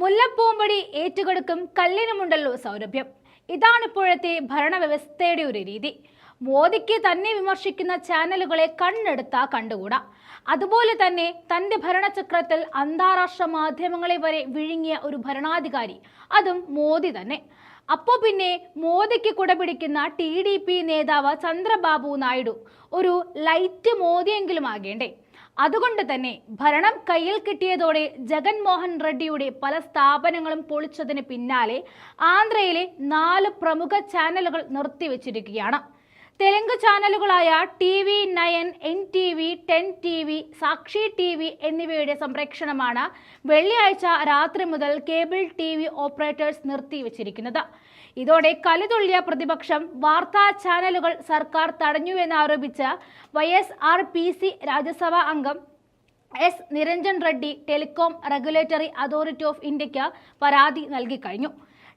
മുല്ലപ്പൂമ്പടി ഏറ്റുകൊടുക്കും കല്ലിനുമുണ്ടല്ലോ സൗരഭ്യം. ഇതാണിപ്പോഴത്തെ ഭരണവ്യവസ്ഥയുടെ ഒരു രീതി. മോദിക്ക് തന്നെ വിമർശിക്കുന്ന ചാനലുകളെ കണ്ണെടുത്താ കണ്ടുകൂടാ. അതുപോലെ തന്നെ തന്റെ ഭരണചക്രത്തിൽ അന്താരാഷ്ട്ര മാധ്യമങ്ങളെ വരെ വിഴുങ്ങിയ ഒരു ഭരണാധികാരി അതും മോദി തന്നെ. അപ്പോൾ പിന്നെ മോദിക്ക് കുടപിടിക്കുന്ന ടി ഡി പി നേതാവ് ചന്ദ്രബാബു നായിഡു ഒരു ലൈറ്റ് മോദിയെങ്കിലും ആകേണ്ടേ? അതുകൊണ്ട് തന്നെ ഭരണം കയ്യിൽ കിട്ടിയതോടെ ജഗൻമോഹൻ റെഡ്ഡിയുടെ പല സ്ഥാപനങ്ങളും പൊളിച്ചതിന് പിന്നാലെ ആന്ധ്രയിലെ നാല് പ്രമുഖ ചാനലുകൾ നിർത്തിവെച്ചിരിക്കുകയാണ്. Telugu ചാനലുകളായ T V nine N T V ten T V Sakshi T V എന്നിവയുടെ സംപ്രേക്ഷണമാണ് വെള്ളിയാഴ്ച രാത്രി മുതൽ കേബിൾ ടി വി ഓപ്പറേറ്റേഴ്സ് നിർത്തിവച്ചിരിക്കുന്നത്. ഇതോടെ കലിതുള്ളിയ പ്രതിപക്ഷം വാർത്താ ചാനലുകൾ സർക്കാർ തടഞ്ഞുവെന്നാരോപിച്ച് Y S R C P Rajya Sabha അംഗം S Niranjan Reddy telecom regulatory authority of ഇന്ത്യയ്ക്ക് പരാതി നൽകി കഴിഞ്ഞു.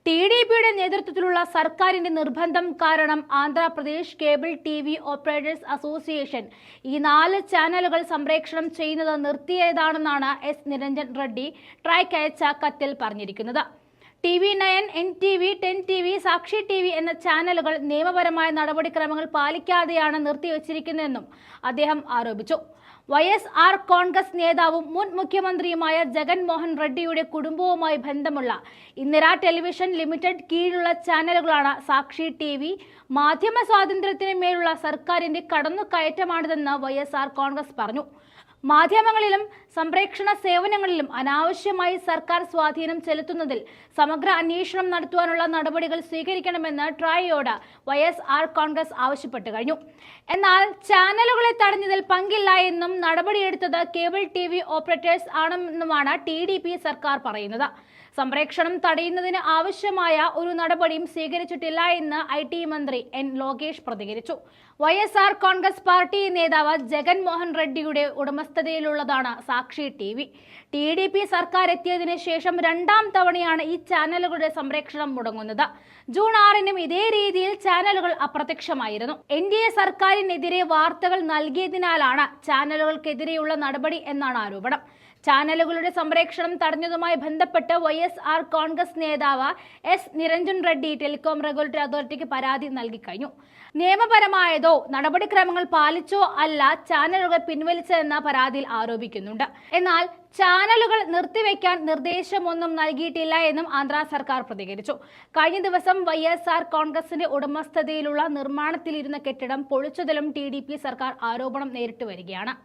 ടി ഡി പിയുടെ നേതൃത്വത്തിലുള്ള സർക്കാരിന്റെ നിർബന്ധം കാരണം Andhra Pradesh cable T V operators association ഈ നാല് ചാനലുകൾ സംപ്രേക്ഷണം ചെയ്യുന്നത് നിർത്തിയതാണെന്നാണ് എസ്. നിരഞ്ജൻ റെഡ്ഡി ട്രൈക്ക് അയച്ച കത്തിൽ പറഞ്ഞിരിക്കുന്നത്. T V nine N T V ten T V Sakshi T V എന്ന ചാനലുകൾ നിയമപരമായ നടപടിക്രമങ്ങൾ പാലിക്കാതെയാണ് നിർത്തിവച്ചിരിക്കുന്നതെന്നും അദ്ദേഹം ആരോപിച്ചു. വൈ എസ് ആർ കോൺഗ്രസ് നേതാവും മുൻ മുഖ്യമന്ത്രിയുമായ ജഗൻമോഹൻ റെഡ്ഡിയുടെ കുടുംബവുമായി ബന്ധമുള്ള ഇന്ദിര ടെലിവിഷൻ ലിമിറ്റഡ് കീഴിലുള്ള ചാനലുകളാണ് സാക്ഷി ടി വി. മാധ്യമ സ്വാതന്ത്ര്യത്തിന് മേലുള്ള സർക്കാരിന്റെ കടന്നുകയറ്റമാണിതെന്ന് വൈ എസ് ആർ കോൺഗ്രസ് പറഞ്ഞു. മാധ്യമങ്ങളിലും സംപ്രേക്ഷണ സേവനങ്ങളിലും അനാവശ്യമായി സർക്കാർ സ്വാധീനം ചെലുത്തുന്നതിൽ സമഗ്ര അന്വേഷണം നടത്തുവാനുള്ള നടപടികൾ സ്വീകരിക്കണമെന്ന് ട്രായോട് വൈ എസ് ആർ കോൺഗ്രസ് ആവശ്യപ്പെട്ടു കഴിഞ്ഞു. എന്നാൽ ചാനലുകളെ തടഞ്ഞതിൽ പങ്കില്ല എന്നും നടപടിയെടുത്തത് കേബിൾ ടി വി ഓപ്പറേറ്റേഴ്സ് ആണെന്നുമാണ് ടി ഡി പി സർക്കാർ പറയുന്നത്. സംപ്രേക്ഷണം തടയുന്നതിന് ആവശ്യമായ ഒരു നടപടിയും സ്വീകരിച്ചിട്ടില്ല എന്ന് ഐ ടി മന്ത്രി എൻ ലോകേഷ് പ്രതികരിച്ചു. Y S R Congress party നേതാവ് ജഗൻമോഹൻ റെഡ്ഡിയുടെ ഉടമസ്ഥതയിലുള്ളതാണ് Sakshi T V. T D P സർക്കാർ എത്തിയതിന് ശേഷം രണ്ടാം തവണയാണ് ഈ ചാനലുകളുടെ സംപ്രേക്ഷണം മുടങ്ങുന്നത്. ജൂൺ ആറിനും ഇതേ രീതിയിൽ ചാനലുകൾ അപ്രത്യക്ഷമായിരുന്നു. എൻ ഡി എ സർക്കാരിനെതിരെ വാർത്തകൾ നൽകിയതിനാലാണ് ചാനലുകൾക്കെതിരെയുള്ള നടപടി എന്നാണ് ആരോപണം. ചാനലുകളുടെ സംപ്രേക്ഷണം തടഞ്ഞതുമായി ബന്ധപ്പെട്ട് വൈ എസ് ആർ കോൺഗ്രസ് നേതാവ് S Niranjan Reddy telecom regulatory അതോറിറ്റിക്ക് പരാതി നൽകി കഴിഞ്ഞു. നിയമപരമായതോ നടപടിക്രമങ്ങൾ പാലിച്ചോ അല്ല ചാനലുകൾ പിൻവലിച്ചതെന്ന പരാതിയിൽ ആരോപിക്കുന്നുണ്ട്. എന്നാൽ ചാനലുകൾ നിർത്തിവെക്കാൻ നിർദ്ദേശമൊന്നും നൽകിയിട്ടില്ല എന്നും ആന്ധ്ര സർക്കാർ പ്രതികരിച്ചു. കഴിഞ്ഞ ദിവസം വൈ എസ് ആർ കോൺഗ്രസിന്റെ ഉടമസ്ഥതയിലുള്ള നിർമ്മാണത്തിലിരുന്ന കെട്ടിടം പൊളിച്ചതിലും ടി സർക്കാർ ആരോപണം നേരിട്ട് വരികയാണ്.